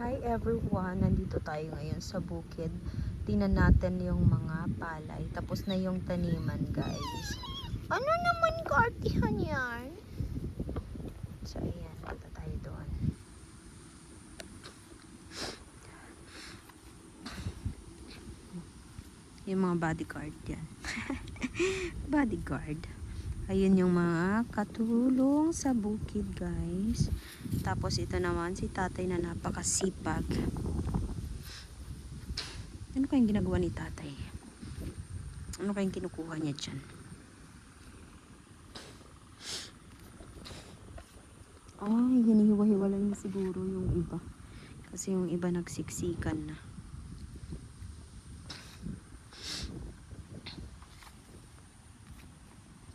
Hi everyone! Nandito tayo ngayon sa bukid. Tingnan natin yung mga palay. Tapos na yung taniman guys. Ano naman kartihan yan? So ayan, punta tayo doon. Yung mga bodyguard yan. bodyguard. Ayun yung mga katulong sa bukid guys. Tapos ito naman si tatay na napakasipag. Ano kayang ginagawa ni tatay? Ano kayang kinukuha niya dyan? Ay, hinihiwa-hiwalay na siguro yung iba. Kasi yung iba nagsiksikan na.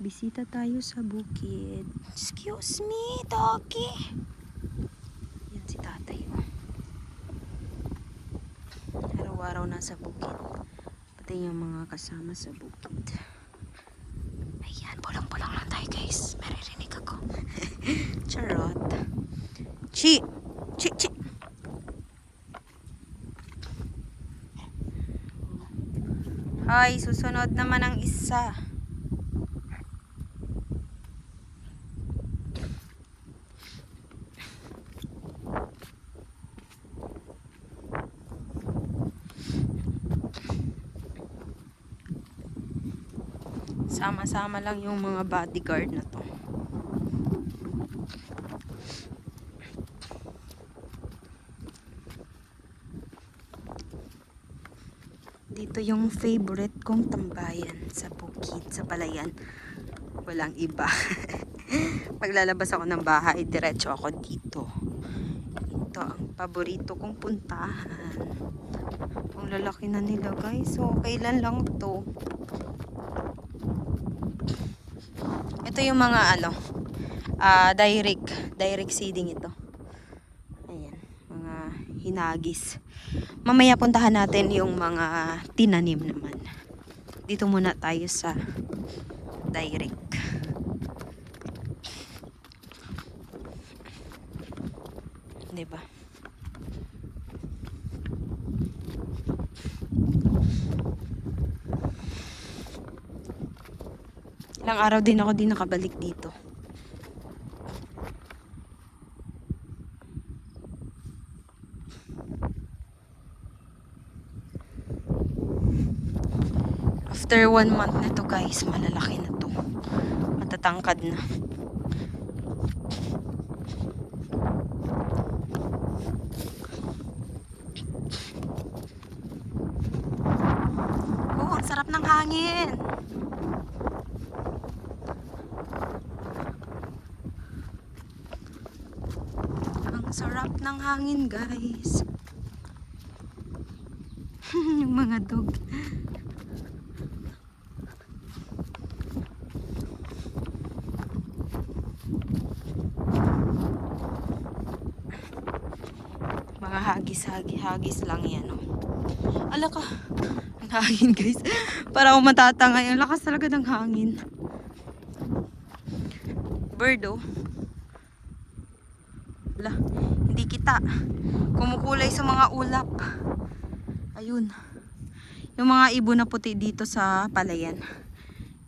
Bisita tayo sa bukid. Excuse me, doggy. Yan si tatay. oh. Araw-araw nasa bukid. Pati yung mga kasama sa bukid. Ayan, pulang-pulang lang tayo guys. Maririnig ako. Charot. Chi! Chi! Chi! Ay, susunod naman ang isa. Sama-sama lang yung mga bodyguard na to. Dito yung favorite kong tambayan sa bukid, sa palayan. Walang iba. Paglalabas ako ng bahay, diretso ako dito. Ito ang paborito kong puntahan. Ang lalaki na nila guys. So, kailan lang to? Ito yung mga ano, ah direct, direct seeding ito. Ayan, mga hinagis. Mamaya puntahan natin yung mga tinanim naman. Dito muna tayo sa direct. Diba? Ilang araw din ako din nakabalik dito. After one month na to guys, malalaki na to. Matatangkad na. Oh, ang sarap ng hangin. Ang sarap ng hangin, guys. yung mga dog. Mga hagis-hagis lang yan, oh. Ala. Ang hangin, guys. Para ako matatangay. Ang lakas talaga ng hangin. Bird, oh. Wala, hindi kita. Kumukulay sa mga ulap. Ayun. Yung mga ibon na puti dito sa palayan.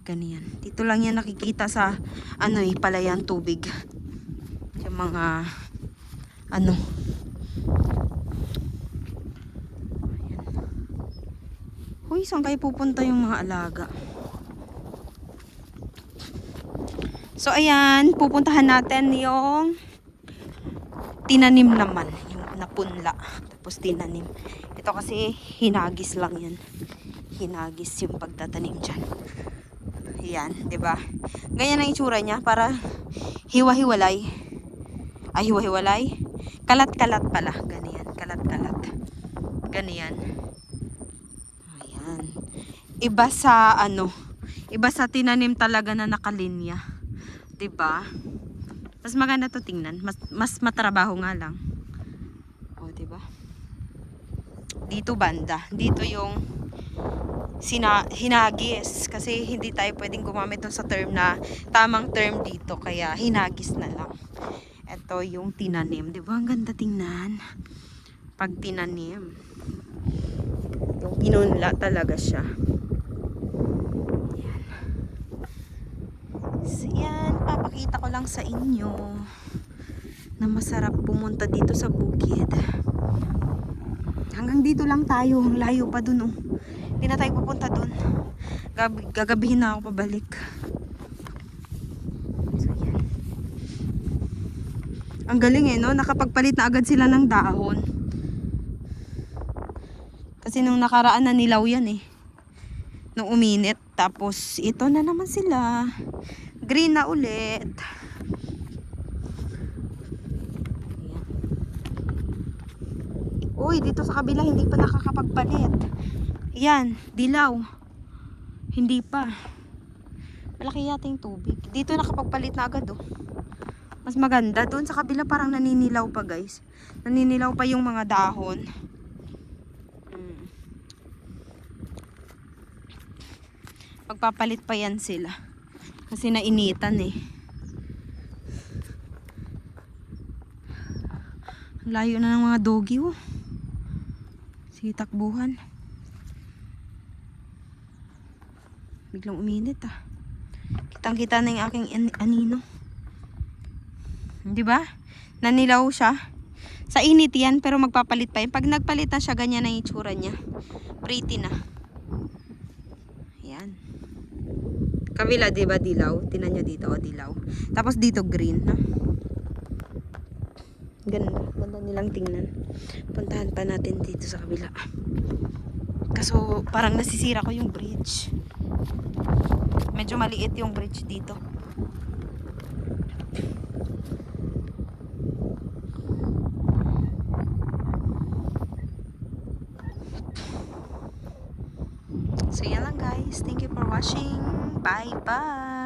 Ganyan. Dito lang yan nakikita sa ano eh, palayan tubig. Yung mga ano. Ayan. Huy, saan kayo pupunta yung mga alaga? So, ayan. Pupuntahan natin yung tinanim naman yung napunla tapos tinanim ito kasi hinagis lang yan hinagis yung pagtatanim dyan yan, ba? Ganyan ang itsura niya para hiwa-hiwalay. Ay hiwa-hiwalay. Kalat-kalat pala, ganyan, kalat-kalat. Ganyan. Ayan. Iba sa ano, iba sa tinanim talaga na nakalinya. 'Di ba? Mas maganda to tingnan. Mas, mas matrabaho nga lang. O, diba? Dito banda. Dito yung sina hinagis. Kasi hindi tayo pwedeng gumamit dun sa term na tamang term dito. Kaya hinagis na lang. Ito yung tinanim. Diba? Ang ganda tingnan. Pag tinanim. Yung pinunla talaga siya. Yan. So yan, papakita ko lang sa inyo na masarap pumunta dito sa bukid. Hanggang dito lang tayo. Ang layo pa dun oh. Hindi na tayo pupunta dun. Gab- gagabihin na ako pabalik. So yan. Ang galing eh no, nakapagpalit na agad sila ng dahon. Kasi nung nakaraan na nilaw yan eh. Nung uminit. Tapos ito na naman sila. Green na ulit. Uy, dito sa kabila hindi pa nakakapagpalit. Yan, dilaw. Hindi pa. Malaki yata yung tubig. Dito nakapagpalit na agad oh. Mas maganda. Doon sa kabila parang naninilaw pa guys. Naninilaw pa yung mga dahon. Mm. Magpapalit pa yan sila. Kasi nainitan eh. Layo na ng mga doggy oh. Sige takbuhan. Biglang uminit ah. Kitang kita na yung aking an- anino. Di ba? Nanilaw siya. Sa init yan, pero magpapalit pa yan. Pag nagpalit na siya, ganyan na itsura niya. Pretty na. Yan. Kabila, di ba, dilaw? Tinan nyo dito, o dilaw. Tapos dito, green. No? Ganda. Ganda nilang tingnan. Puntahan pa natin dito sa kabila. Kaso, parang nasisira ko yung bridge. Medyo maliit yung bridge dito. So yan lang guys. Thank you for watching. Bye bye.